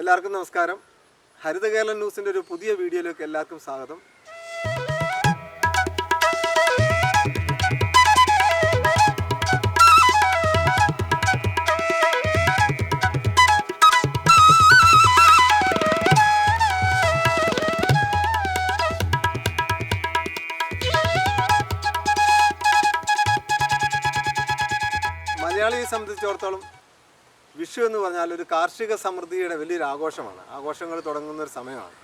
എല്ലാവർക്കും നമസ്കാരം. ഹരിത കേരളം ന്യൂസിന്റെ ഒരു പുതിയ വീഡിയോയിലേക്ക് എല്ലാവർക്കും സ്വാഗതം. മലയാളിയെ സംബന്ധിച്ചിടത്തോളം വിഷു എന്ന് പറഞ്ഞാൽ ഒരു കാർഷിക സമൃദ്ധിയുടെ വലിയൊരു ആഘോഷമാണ്. ആഘോഷങ്ങൾ തുടങ്ങുന്ന ഒരു സമയമാണ്.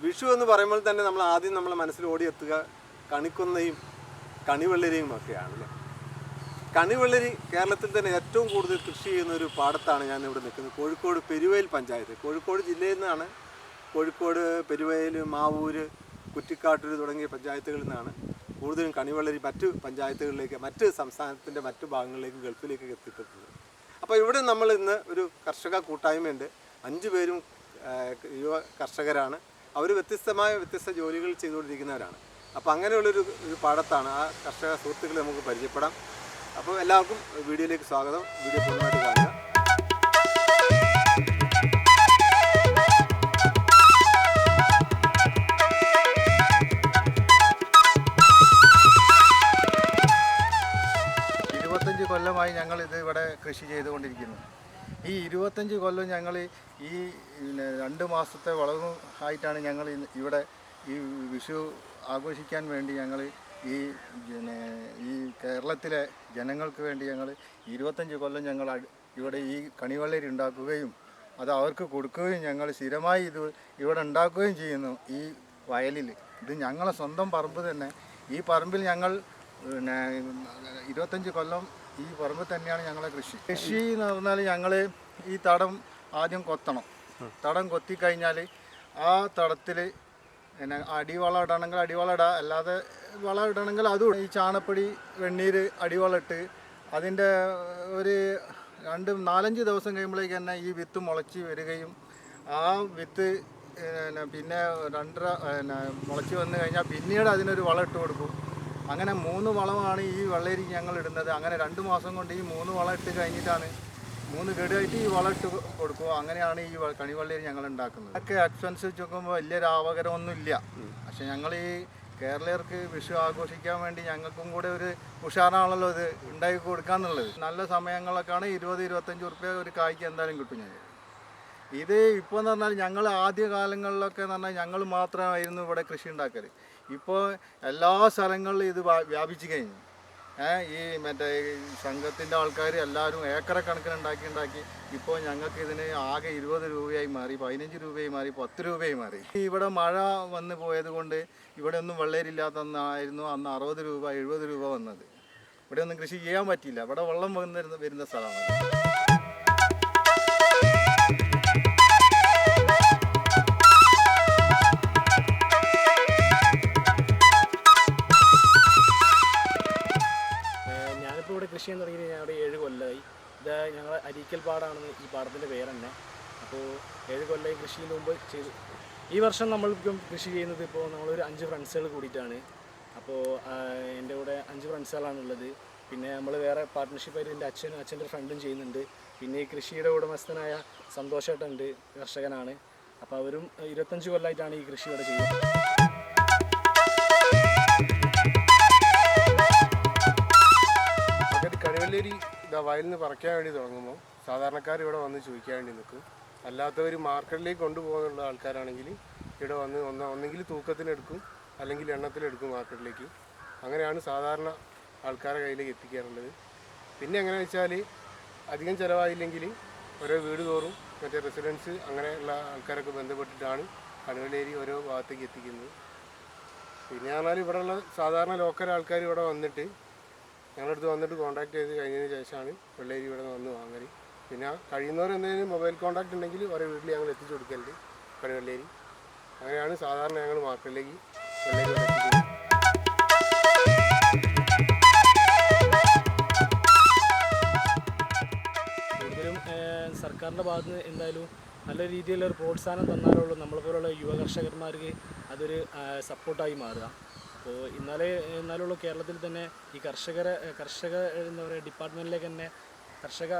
വിഷു എന്ന് പറയുമ്പോൾ തന്നെ നമ്മൾ ആദ്യം നമ്മളെ മനസ്സിൽ ഓടിയെത്തുക കണിക്കൊന്നയും കണിവെള്ളരിയും ഒക്കെയാണ് അല്ലേ? കണിവെള്ളരി കേരളത്തിൽ തന്നെ ഏറ്റവും കൂടുതൽ കൃഷി ചെയ്യുന്ന ഒരു പാടത്താണ് ഞാൻ ഇവിടെ നിൽക്കുന്നത്. കോഴിക്കോട് പെരുവയൽ പഞ്ചായത്ത്. കോഴിക്കോട് ജില്ലയിൽ നിന്നാണ് കോഴിക്കോട് പെരുവയൽ മാവൂര് കുറ്റിക്കാട്ടൂർ തുടങ്ങിയ പഞ്ചായത്തുകളിൽ നിന്നാണ് കൂടുതലും കണിവെള്ളരി മറ്റ് പഞ്ചായത്തുകളിലേക്ക് മറ്റ് സംസ്ഥാനത്തിന്റെ മറ്റു ഭാഗങ്ങളിലേക്ക് ഗൾഫിലേക്കൊക്കെ എത്തിക്കുന്നത് അപ്പോൾ ഇവിടെ നമ്മൾ ഇന്ന് ഒരു കർഷക കൂട്ടായ്മയുണ്ട്. അഞ്ച് പേരും യുവ കർഷകരാണ്. അവർ വ്യത്യസ്തമായ വ്യത്യസ്ത ജോലികൾ ചെയ്തുകൊണ്ടിരിക്കുന്നവരാണ്. അപ്പോൾ അങ്ങനെയുള്ളൊരു ഒരു പാടത്താണ് ആ കർഷക സുഹൃത്തുക്കളെ നമുക്ക് പരിചയപ്പെടാം. അപ്പോൾ എല്ലാവർക്കും വീഡിയോയിലേക്ക് സ്വാഗതം. വീഡിയോ പൂർണമായിട്ട് കാണുക. കൊല്ലമായി ഞങ്ങൾ ഇത് ഇവിടെ കൃഷി ചെയ്തുകൊണ്ടിരിക്കുന്നു. ഈ ഇരുപത്തഞ്ച് കൊല്ലം ഞങ്ങൾ ഈ രണ്ട് മാസത്തെ വളവ് ആയിട്ടാണ് ഞങ്ങൾ ഇവിടെ ഈ വിഷു ആഘോഷിക്കാൻ വേണ്ടി ഞങ്ങൾ ഈ ഈ കേരളത്തിലെ ജനങ്ങൾക്ക് വേണ്ടി ഞങ്ങൾ ഇരുപത്തഞ്ച് കൊല്ലം ഞങ്ങൾ ഇവിടെ ഈ കണിവെള്ളരി ഉണ്ടാക്കുകയും അത് അവർക്ക് കൊടുക്കുകയും ഞങ്ങൾ സ്ഥിരമായി ഇത് ഇവിടെ ഉണ്ടാക്കുകയും ചെയ്യുന്നു ഈ വയലിൽ. ഇത് ഞങ്ങളെ സ്വന്തം പറമ്പ് തന്നെ. ഈ പറമ്പിൽ ഞങ്ങൾ പിന്നെ ഇരുപത്തഞ്ച് കൊല്ലം ഈ പറമ്പിൽ തന്നെയാണ് ഞങ്ങളെ കൃഷി. കൃഷി എന്ന് പറഞ്ഞാൽ ഞങ്ങൾ ഈ തടം ആദ്യം കൊത്തണം. തടം കൊത്തി കഴിഞ്ഞാൽ ആ തടത്തിൽ പിന്നെ അടിവളം ഇടണമെങ്കിൽ അടിവളം ഇടാം അല്ലാതെ വളം ഇടണമെങ്കിൽ അതും. ഈ ചാണപ്പൊടി വെണ്ണീര് അടിവളം ഇട്ട് അതിന്റെ ഒരു രണ്ട് നാലഞ്ച് ദിവസം കഴിയുമ്പോഴേക്ക് തന്നെ ഈ വിത്ത് മുളച്ച് വരികയും ആ വിത്ത് പിന്നെ രണ്ടര പിന്നെ മുളച്ച് വന്നു കഴിഞ്ഞാൽ പിന്നീട് അതിനൊരു വളം ഇട്ട് കൊടുക്കും. അങ്ങനെ മൂന്ന് വളമാണ് ഈ വെള്ളരി ഞങ്ങൾ ഇടുന്നത്. അങ്ങനെ രണ്ട് മാസം കൊണ്ട് ഈ മൂന്ന് വളം ഇട്ട് കഴിഞ്ഞിട്ടാണ് മൂന്ന് ഗഡുമായിട്ട് ഈ വളം ഇട്ട് കൊടുക്കുക. അങ്ങനെയാണ് ഈ കണിവെള്ളരി ഞങ്ങൾ ഉണ്ടാക്കുന്നത്. ഒക്കെ എക്സ്പെൻസ് വെച്ച് നോക്കുമ്പോൾ വലിയ ലാഭകരമൊന്നും ഇല്ല പക്ഷെ ഞങ്ങൾ ഈ കേരളീയർക്ക് വിഷു ആഘോഷിക്കാൻ വേണ്ടി ഞങ്ങൾക്കും കൂടെ ഒരു ഉഷാറാണല്ലോ ഇത് ഉണ്ടാക്കി കൊടുക്കാന്നുള്ളത് നല്ല സമയങ്ങളൊക്കെയാണ് ഇരുപത് ഇരുപത്തഞ്ച് ഉറുപ്പ്യ ഒരു കായ്ക്ക് എന്തായാലും കിട്ടും ഞങ്ങൾ ഇത് ഇപ്പോൾ എന്ന് പറഞ്ഞാൽ ഞങ്ങൾ ആദ്യ കാലങ്ങളിലൊക്കെ എന്ന് പറഞ്ഞാൽ ഞങ്ങൾ മാത്രമായിരുന്നു ഇവിടെ കൃഷി ഉണ്ടാക്കൽ ഇപ്പോൾ എല്ലാ സ്ഥലങ്ങളിലും ഇത് വ്യാ- വ്യാപിച്ചു കഴിഞ്ഞു. ഈ മറ്റേ സംഘത്തിന്റെ ആൾക്കാർ എല്ലാവരും ഏക്കറ കണക്കിന് ഉണ്ടാക്കി ഉണ്ടാക്കി. ഇപ്പോൾ ഞങ്ങൾക്ക് ഇതിന് ആകെ ഇരുപത് രൂപയായി മാറി പതിനഞ്ച് രൂപയായി മാറി പത്ത് രൂപയായി മാറി. ഇവിടെ മഴ വന്ന് പോയത് കൊണ്ട് ഇവിടെ ഒന്നും വെള്ളരില്ലാത്തന്നായിരുന്നു അന്ന് അറുപത് രൂപ എഴുപത് രൂപ വന്നത്. ഇവിടെ ഒന്നും കൃഷി ചെയ്യാൻ പറ്റിയില്ല. ഇവിടെ വെള്ളം വന്നിരുന്ന വരുന്ന സ്ഥലമാണ്. ഇത് ഞങ്ങൾ അരീക്കൽ പാടാണ് ഈ പാടത്തിന്റെ പേര് തന്നെ അപ്പോൾ ഏഴ് കൊല്ലമായി കൃഷിയിൽ മുമ്പ് ചെയ്തു. ഈ വർഷം നമ്മൾ കൃഷി ചെയ്യുന്നത് ഇപ്പോൾ നമ്മളൊരു അഞ്ച് ഫ്രണ്ട്സുകൾ കൂടിയിട്ടാണ്. അപ്പോൾ എന്റെ കൂടെ അഞ്ച് ഫ്രണ്ട്സുകളാണുള്ളത്. പിന്നെ നമ്മൾ വേറെ പാർട്ട്ണർഷിപ്പായിട്ട് എന്റെ അച്ഛനും അച്ഛന്റെ ഫ്രണ്ടും ചെയ്യുന്നുണ്ട്. പിന്നെ ഈ കൃഷിയുടെ ഉടമസ്ഥനായ സന്തോഷേട്ടുണ്ട് കർഷകനാണ്. അപ്പോൾ അവരും ഇരുപത്തഞ്ച് കൊല്ലമായിട്ടാണ് ഈ കൃഷി ഇവിടെ ചെയ്യുന്നത്. വയലിൽ നിന്ന് പറിക്കാൻ വേണ്ടി തുടങ്ങുമ്പോൾ സാധാരണക്കാർ ഇവിടെ വന്ന് ചോദിക്കാൻ വേണ്ടി നിൽക്കും. അല്ലാത്തവർ മാർക്കറ്റിലേക്ക് കൊണ്ടുപോകാനുള്ള ആൾക്കാരാണെങ്കിൽ ഇവിടെ വന്ന് ഒന്ന് ഒന്നെങ്കിൽ തൂക്കത്തിനെടുക്കും അല്ലെങ്കിൽ എണ്ണത്തിലെടുക്കും മാർക്കറ്റിലേക്ക്. അങ്ങനെയാണ് സാധാരണ ആൾക്കാരുടെ കയ്യിലേക്ക് എത്തിക്കാറുള്ളത്. പിന്നെ എങ്ങനെയാണെന്ന് വെച്ചാൽ അധികം ചിലവായില്ലെങ്കിൽ ഓരോ വീട് തോറും മറ്റേ റെസിഡൻസ് അങ്ങനെയുള്ള ആൾക്കാരൊക്കെ ബന്ധപ്പെട്ടിട്ടാണ് കണുകളേരി ഓരോ ഭാഗത്തേക്ക് എത്തിക്കുന്നത്. പിന്നെ പറഞ്ഞാൽ ഇവിടെയുള്ള സാധാരണ ലോക്കൽ ആൾക്കാർ ഇവിടെ വന്നിട്ട് ഞങ്ങളുടെ അടുത്ത് വന്നിട്ട് കോൺടാക്ട് ചെയ്ത് കഴിഞ്ഞതിന് ശേഷമാണ് വെള്ളേരി ഇവിടെ വന്ന് വാങ്ങൽ പിന്നെ കഴിയുന്നവർ എന്തെങ്കിലും മൊബൈൽ കോൺടാക്ട് ഉണ്ടെങ്കിൽ ഓരോ വീട്ടിൽ ഞങ്ങൾ എത്തിച്ചു കൊടുക്കലുണ്ട് വെള്ളേരി അങ്ങനെയാണ് സാധാരണ ഞങ്ങൾ മാർക്കറ്റിലേക്ക് വെള്ളേരി സർക്കാരിന്റെ ഭാഗത്ത് നിന്ന് എന്തായാലും നല്ല രീതിയിലുള്ള പ്രോത്സാഹനം തന്നാലുള്ളൂ നമ്മളെപ്പോലുള്ള യുവ കർഷകന്മാർക്ക് അതൊരു സപ്പോർട്ടായി മാറുക. അപ്പോൾ ഇന്നലെ എന്നാലുള്ള കേരളത്തിൽ തന്നെ ഈ കർഷകരെ കർഷക എന്താ പറയുക ഡിപ്പാർട്ട്മെന്റിലേക്ക് തന്നെ കർഷക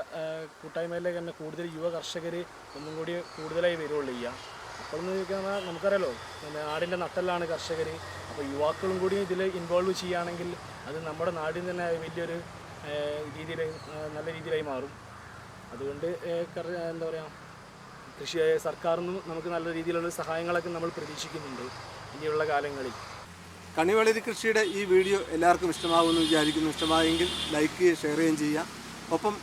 കൂട്ടായ്മയിലേക്ക് തന്നെ കൂടുതൽ യുവ കർഷകർ ഒന്നും കൂടി കൂടുതലായി വരികയുള്ളൂ ചെയ്യുക അപ്പോൾ എന്ന് ചോദിക്കുന്നത് നമുക്കറിയാലോ നാടിന്റെ നട്ടലാണ് കർഷകർ അപ്പോൾ യുവാക്കളും കൂടി ഇതിൽ ഇൻവോൾവ് ചെയ്യുകയാണെങ്കിൽ അത് നമ്മുടെ നാടിന് തന്നെ വലിയൊരു രീതിയിൽ നല്ല രീതിയിലായി മാറും. അതുകൊണ്ട് എന്താ പറയുക കൃഷി സർക്കാരിൽ നിന്നും നമുക്ക് നല്ല രീതിയിലുള്ള സഹായങ്ങളൊക്കെ നമ്മൾ പ്രതീക്ഷിക്കുന്നുണ്ട് ഇനിയുള്ള കാലങ്ങളിൽ. കണിവളരി കൃഷിയുടെ ഈ വീഡിയോ എല്ലാവർക്കും ഇഷ്ടമാകുമെന്ന് വിചാരിക്കുന്നു. ഇഷ്ടമായെങ്കിൽ ലൈക്ക് ചെയ്യുക ഷെയർ ചെയ്യുകയും ചെയ്യുക. ഒപ്പം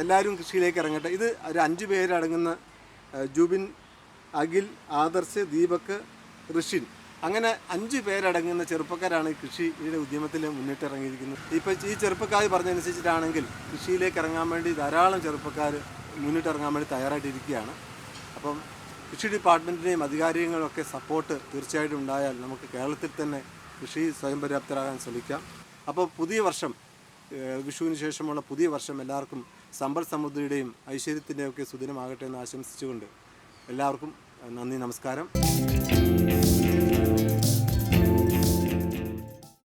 എല്ലാവരും കൃഷിയിലേക്ക് ഇറങ്ങട്ടെ. ഇത് ഒരു അഞ്ച് പേരടങ്ങുന്ന ജുബിൻ അഖിൽ ആദർശ് ദീപക് ഋഷിൻ. അങ്ങനെ അഞ്ച് പേരടങ്ങുന്ന ചെറുപ്പക്കാരാണ് ഈ കൃഷിയുടെ ഉദ്യമത്തിൽ മുന്നിട്ടിറങ്ങിയിരിക്കുന്നത് ഇപ്പോൾ ഈ ചെറുപ്പക്കാർ പറഞ്ഞതനുസരിച്ചിട്ടാണെങ്കിൽ കൃഷിയിലേക്ക് ഇറങ്ങാൻ വേണ്ടി ധാരാളം ചെറുപ്പക്കാർ മുന്നിട്ടിറങ്ങാൻ വേണ്ടി തയ്യാറായിട്ടിരിക്കുകയാണ്. അപ്പം കൃഷി ഡിപ്പാർട്ട്മെന്റിനെയും അധികാരികളൊക്കെ സപ്പോർട്ട് തീർച്ചയായിട്ടും ഉണ്ടായാൽ നമുക്ക് കേരളത്തിൽ തന്നെ കൃഷി സ്വയം പര്യാപ്തരാകാൻ ശ്രമിക്കാം. അപ്പോൾ പുതിയ വർഷം വിഷുവിന് ശേഷമുള്ള പുതിയ വർഷം എല്ലാവർക്കും സമ്പൽ സമൃദ്ധിയുടെയും ഐശ്വര്യത്തിന്റെയും ഒക്കെ സുദിനമാകട്ടെ എന്ന് ആശംസിച്ചുകൊണ്ട് എല്ലാവർക്കും നന്ദി നമസ്കാരം.